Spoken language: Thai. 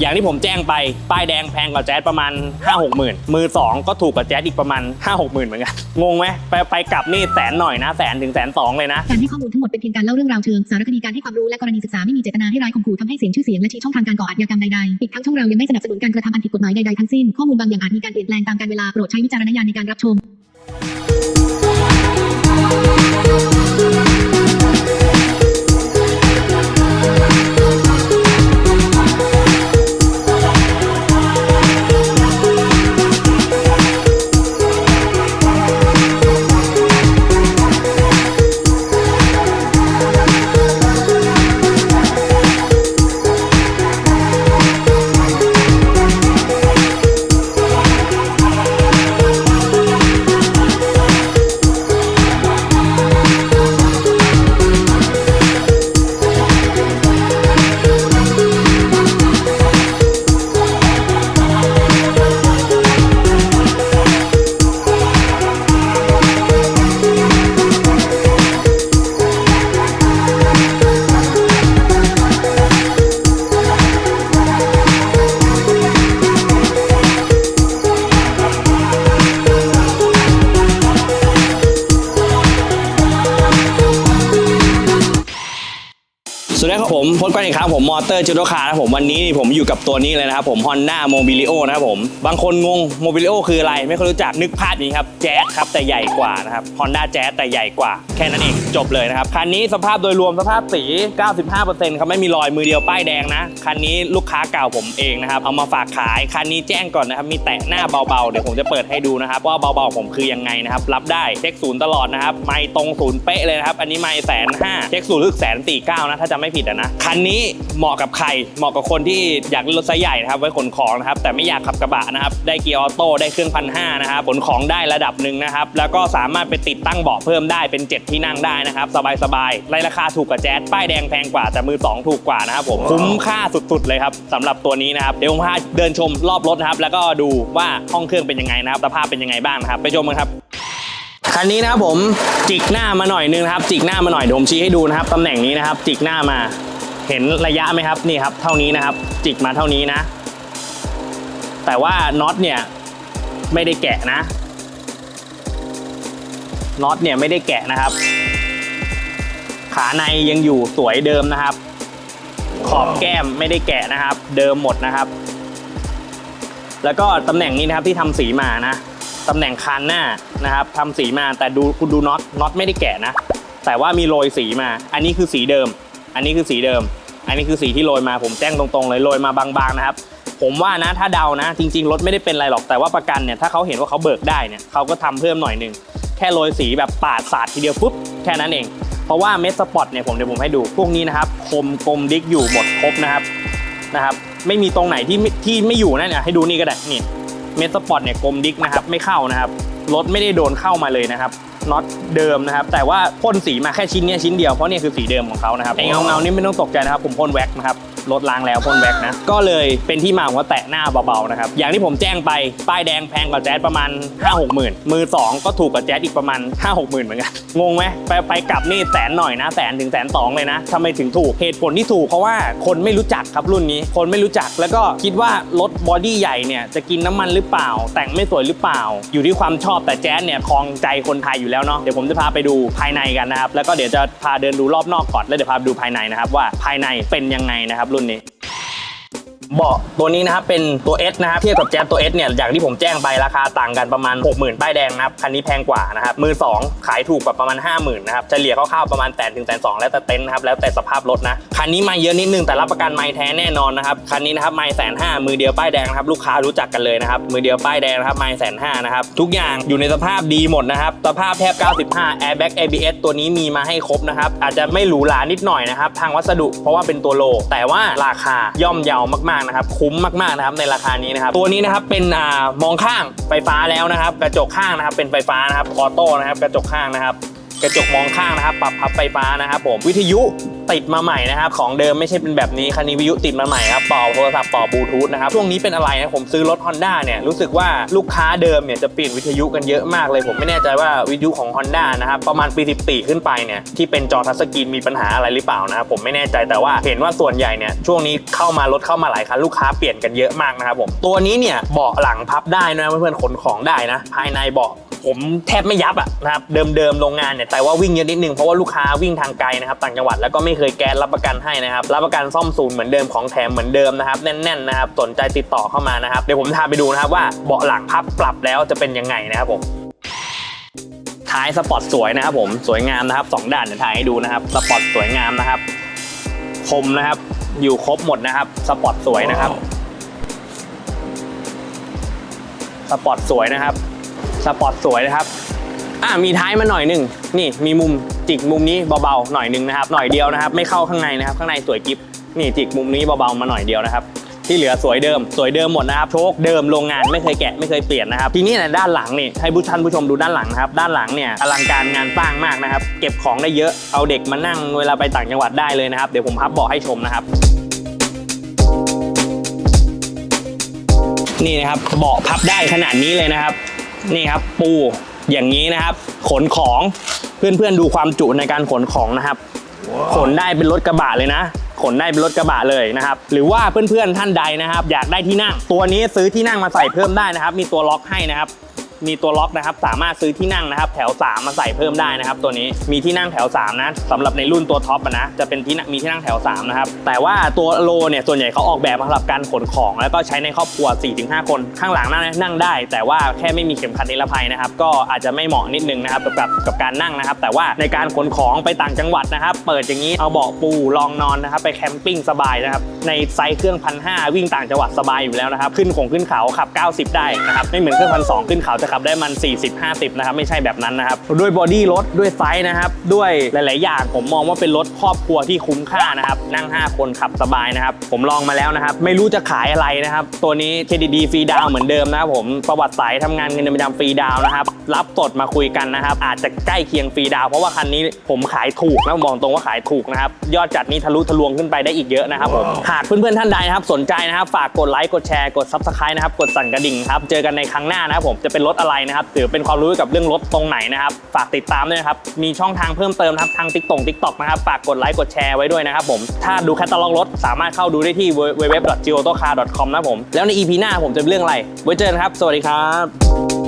อย่างที่ผมแจ้งไป ป้ายแดงแพงกว่าแจ๊สประมาณ 5 6หมื่นมือ 2 ก็ถูกกว่าแจ๊สอีกประมาณ 5 6หมื่นเหมือนกัน งงไหมไปไปกลับนี่แสนหน่อยนะแสนถึงแสนสองเลยนะการให้ข้อมูลทั้งหมดเป็นเพียงการเล่าเรื่องราวเชิงสารคดีการให้ความรู้และกรณีศึกษาไม่มีเจตนาให้ร้ายข่มขู่ทำให้เสียงชื่อเสียงและชี้ช่องทางการก่ออาชญากรรมใดๆอีกทั้งช่องเรายังไม่สนับสนุนการกระทำอันผิดกฎหมายใดๆทั้งสิ้นข้อมูลบางอย่างอาจมีการเปลี่ยนแปลงตามกาลเวลาโปรดใช้วิจารณญาณในการรับชม สวัสดีครับผมพบกันอีกครั้งผมมอเตอร์จูโดคาร์นะครับผมวันนี้ผมอยู่กับตัวนี้เลยนะครับผม Honda Mobilio นะครับผม บางคนงง Mobilio คืออะไรไม่ค่อยรู้จักนึกภาพนี้ครับแจ๊สครับแต่ใหญ่กว่านะครับ Honda Jazz แต่ใหญ่กว่า แค่นั้นเองจบเลยนะครับ คันนี้สภาพโดยรวมสภาพสี 95%ครับไม่มีรอยมือเดียวป้ายแดงนะ คันนี้ลูกค้าเก่าผมเองนะครับเอามาฝากขายคันนี้แจ้งก่อนนะครับมีแตะหน้าเบาๆเดี๋ยวผมจะเปิดให้ดูนะครับว่าเบาๆผมคือยังไงนะครับรับได้เช็คศูนย์ตลอดนะครับไม่ตรงศูนย์เป๊ะเลยนะครับอันนี้ไม่แสนห้าเช็คศูนย์ลึกแสนสี่เก้านะถ้าจำไม่ผิดอะนะคันนี้เหมาะกับใครเหมาะกับคนที่อยากเล่นรถไซส์ใหญ่นะครับไว้ขนของนะครับแต่ไม่อยากขับกระบะนะครับได้เกียร์ออโต้ได้เครื่องพันห้านะครับขนของได้ระดับหนึ่งนะครับแล้วก็สามารถไปติดตั้งเบาะเพิ่มได้เป็น 7 ที่นั่งได้นะครับสบายๆในราคาถูกกว่าแจ๊สป้ายแดงแพงกว่าแต่มือ 2 ถูกกว่านะครับผมคุ้มค่าสุดๆเลยครับสำหรับตัวนี้นะครับเดี๋ยวผมพาเดินชมรอบรถนะครับแล้วก็ดูว่าห้องเครื่องเป็นยังไงนะครับสภาพเป็นยังไงบ้างนะครับไปชมกันครับ คันนี้นะครับผมจิกหน้ามาหน่อยนึงนะครับ จิกหน้ามาหน่อยเดี๋ยวผมชี้ให้ดูนะครับตำแหน่งนี้นะครับ จิกหน้ามา เห็นระยะไหมครับนี่ครับ เท่านี้นะครับ จิกมาเท่านี้นะ แต่ว่าน็อตเนี่ยไม่ได้แกะนะน็อตเนี่ยไม่ได้แกะนะครับ ขาในยังอยู่สวยเดิมนะครับ ขอบแก้มไม่ได้แกะนะครับ เดิมหมดนะครับ แล้วก็ตำแหน่งนี้นะครับที่ทำสีมานะ ตำแหน่งคานหน้านะครับทำสีมาแต่ดูคุณดูน็อตน็อตไม่ได้แกะนะ แต่ว่ามีโรยสีมา อันนี้คือสีเดิม อันนี้คือสีเดิม อันนี้คือสีที่โรยมาผมแจ้งตรงๆเลยโรยมาบางๆนะครับ ผมว่านะถ้าเดานะ จริง ๆ รถไม่ได้เป็นไรหรอกแต่ว่าประกันเนี่ยถ้าเขาเห็นว่าเขาเบิกได้เนี่ยเขาก็ทำเพิ่มหน่อยหนึ่งแค่โรยสีแบบปาดสาดทีเดียวปุ๊บแค่นั้นเองเพราะว่าเมสสปอตเนี่ยผมเดี๋ยวผมให้ดูพวกนี้นะครับคมกลมดิกอยู่หมดครบนะครับนะครับ ไม่มีตรงไหนที่ที่ไม่อยู่นะเนี่ยให้ดูนี่ก็ได้นี่ เมสปอตเนี่ยกลมดิกนะครับไม่เข้านะครับรถไม่ได้โดนเข้ามาเลยนะครับน็อตเดิมนะครับ แต่ว่าพ่นสีมาแค่ชิ้นเนี้ยชิ้นเดียวเพราะเนี่ยคือสีเดิมของเขานะครับไอ้เงาเงานี่ไม่ต้องตกใจนะครับผมพ่นแว็กซ์นะครับ รถล้างแล้วพ่นแว็กนะ ก็เลยเป็นที่มาของว่าแตะหน้าเบาๆนะครับ อย่างที่ผมแจ้งไป ป้ายแดงแพงกว่าแจ๊สประมาณ 5 6หมื่นมือ 2 ก็ถูกกว่าแจ๊สอีกประมาณ 5 6หมื่นเหมือนกัน งงไหมไปไปกลับนี่แสนหน่อยนะแสนถึงแสนสองเลยนะทำไมถึงถูก เหตุผลที่ถูกเพราะว่าคนไม่รู้จักครับรุ่นนี้ คนไม่รู้จักแล้วก็คิดว่ารถบอดี้ใหญ่เนี่ยจะกินน้ำมันหรือเปล่า แต่งไม่สวยหรือเปล่า อยู่ที่ความชอบแต่แจ๊สเนี่ยคลองใจคนไทยอยู่แล้วเนาะเดี๋ยวผมจะพาไปดูภายในกันนะครับแล้วก็เดี๋ยวจะพาเดินดูรอบนอกก่อนแล้วเดี๋ยวพาไปดูภายในนะครับว่าภายในเป็นยังไงนะครับรุ่นนี้ เบาะตัวนี้นะครับเป็นตัว S นะครับเทียบกับแจ๊สตัว S เนี่ยอย่างที่ผมแจ้งไปราคาต่างกันประมาณ 60,000ป้ายแดงนะครับคันนี้แพงกว่านะครับมือ 2 ขายถูกกว่าประมาณ 50,000นะครับเฉลี่ยคร่าวๆประมาณแสนถึงแสนสองแล้วแต่เต็นท์นะครับแล้วแต่สภาพรถนะคันนี้ไม่เยอะนิดนึงแต่รับประกันไม่แท้แน่นอนนะครับคันนี้นะครับไม่แสนห้ามือเดียวป้ายแดงนะครับลูกค้ารู้จักกันเลยนะครับมือเดียวป้ายแดงนะครับไม่แสนห้านะครับทุกอย่างอยู่ในสภาพดีหมดนะครับสภาพแทบ 95 airbag ABS ตัวนี้มีมาให้ครบนะครับอาจจะไม่หรูหรานิดหน่อยนะครับทางวัสดุเพราะว่าเป็นตัวโล แต่ว่าราคาย่อมเยาวมากๆนะครับคุ้มมากๆนะครับในราคานี้นะครับตัวนี้นะครับเป็นอ่ามองข้างไฟฟ้าแล้วนะครับกระจกข้างนะครับเป็นไฟฟ้านะครับออโต้นะครับกระจกข้างนะครับกระจกมองข้างนะครับ ปรับพับไฟฟ้านะครับผมวิทยุ ติดมาใหม่นะครับของเดิมไม่ใช่เป็นแบบนี้คันนี้วิทยุติดมาใหม่ครับต่อโทรศัพท์ต่อบลูทูธนะครับช่วงนี้เป็นอะไรนะผมซื้อรถ Honda เนี่ยรู้สึกว่าลูกค้าเดิมเนี่ยจะเปลี่ยนวิทยุกันเยอะมากเลย ผมไม่แน่ใจว่าวิทยุของ Honda นะครับประมาณปี14ขึ้นไปเนี่ยที่เป็นจอทัชสกรีนมีปัญหาอะไรหรือเปล่านะครับผมไม่แน่ใจแต่ว่าเห็นว่าส่วนใหญ่เนี่ยช่วงนี้เข้ามารถเข้ามาหลายคันลูกค้าเปลี่ยนกันเยอะมากนะครับผมตัวนี้เนี่ยเบาะหลังพับได้นะเพื่อนๆขนของได้นะภายในเบาะ ผมแทบไม่ยับอะนะครับเดิมๆโรงงานเนี่ยแต่ว่าวิ่งเยอะนิดนึงเพราะว่าลูกค้าวิ่งทางไกลนะครับต่างจังหวัดแล้วก็ไม่เคยแกนรับประกันให้นะครับรับประกันซ่อมศูนย์เหมือนเดิมของแถมเหมือนเดิมนะครับแน่นๆนะครับสนใจติดต่อเข้ามานะครับเดี๋ยวผมพาไปดูนะครับว่าเบาะหลังพับปรับแล้วจะเป็นยังไงนะครับผมท้ายสปอร์ตสวยนะครับผมสวยงามนะครับสองด้านเดี๋ยวถ่ายให้ดูนะครับสปอร์ตสวยงามนะครับคมนะครับ อยู่ครบหมดนะครับ สปอร์ตสวยนะครับ สปอร์ตสวยนะครับ สปอร์ตสวยนะครับอ่ามีท้ายมาหน่อยหนึ่งนี่มีมุมจิกมุมนี้เบาๆหน่อยหนึ่งนะครับ หน่อยเดียวนะครับ ไม่เข้าข้างในนะครับ ข้างในสวยกิฟนี่จิกมุมนี้เบาๆมาหน่อยเดียวนะครับ ที่เหลือสวยเดิม สวยเดิมหมดนะครับโชคเดิมโรงงานไม่เคยแกะไม่เคยเปลี่ยนนะครับทีนี้เนยด้านหลังนี่ให้ผู้ชันผู้ชมดูด้านหลังนะครับ ด้านหลังเนี่ยอลังการงานสร้างมากนะครับ เก็บของได้เยอะเอาเด็กมานั่งเวลาไปต่างจังหวัดได้เลยนะครับเดี๋ยวผมพับเบาะให้ชมนะครับนี่นะครับเบาะพับได้ขนาดนี้เลยนะครับ นี่ครับปูอย่างนี้นะครับ ขนของเพื่อนๆดูความจุในการขนของนะครับ ขนได้เป็นรถกระบะเลยนะ ขนได้เป็นรถกระบะเลยนะครับ หรือว่าเพื่อนๆท่านใดนะครับ อยากได้ที่นั่ง ตัวนี้ซื้อที่นั่งมาใส่เพิ่มได้นะครับ มีตัวล็อกให้นะครับ มีตัวล็อกนะครับ สามารถซื้อที่นั่งนะครับ แถว 3 มาใส่เพิ่มได้นะครับ ตัวนี้มีที่นั่งแถว 3 นะสำหรับในรุ่นตัวท็อปนะจะเป็นที่มีที่นั่งแถว 3 นะครับ แต่ว่าตัวโลเนี่ยส่วนใหญ่เขาออกแบบสำหรับการขนของ แล้วก็ใช้ในครอบครัว 4-5 คน ข้างหลังนั่งนั่งได้ แต่ว่าแค่ไม่มีเข็มขัดนิรภัยนะครับ ก็อาจจะไม่เหมาะนิดนึงนะครับกับกับการนั่งนะครับ แต่ว่าในการขนของไปต่างจังหวัดนะครับ เปิดอย่างนี้เอาเบาะปูรองนอนนะครับไปแคมปิ้งสบายนะครับในไซส์เครื่องพันห้าวิ่งต่างจังหวัดสบายอยู่แล้วนะครับขึ้นของขึ้นเขาขับ 90 ได้นะครับไม่เหมือนเครื่องพันสขึ้นเขาจะขับได้มัน 40 50 นะครับไม่ใช่แบบนั้นนะครับด้วยบอดี้รถด้วยไซส์นะครับด้วยหลาย ๆ อย่างผมมองว่าเป็นรถครอบครัวที่คุ้มค่านะครับนั่ง 5 คนขับสบายนะครับผมลองมาแล้วนะครับไม่รู้จะขายอะไรนะครับตัวนี้ KDD ฟรีดาวน์เหมือนเดิมนะครับผมประวัติสายทำงานเงินเดือนประจำฟรีดาวน์นะครับรับสดมาคุยกันนะครับอาจจะใกล้เคียงฟรีดาวน์เพราะว่าคันนี้ผมขายถูกนะผมบอกตรงว่าขายถูกนะครับยอดจัดนี้ทะลุทะลวงขึ้นไปได้อีกเยอะนะครับผมหากเพื่อน ๆ ท่านใดนะครับสนใจนะครับฝากกดไลค์กดแชร์กด Subscribe นะครับกดสั่นกระดิ่งครับเจอกันในครั้งหน้านะครับผมจะเป็นรถอะไรนะครับถือเป็นความรู้เกี่ยวกับเรื่องรถตรงไหนนะครับ ฝากติดตามด้วยนะครับ มีช่องทางเพิ่มเติมนะครับทางติ๊กต็อกติ๊กต็อกนะครับ ฝากกดไลค์กดแชร์ไว้ด้วยนะครับผม ถ้าดูแคตตาล็อกรถสามารถเข้าดูได้ที่ www.geotocar.com นะผม แล้วใน EP หน้าผมจะเรื่องอะไร ไว้เจอกันครับ สวัสดีครับ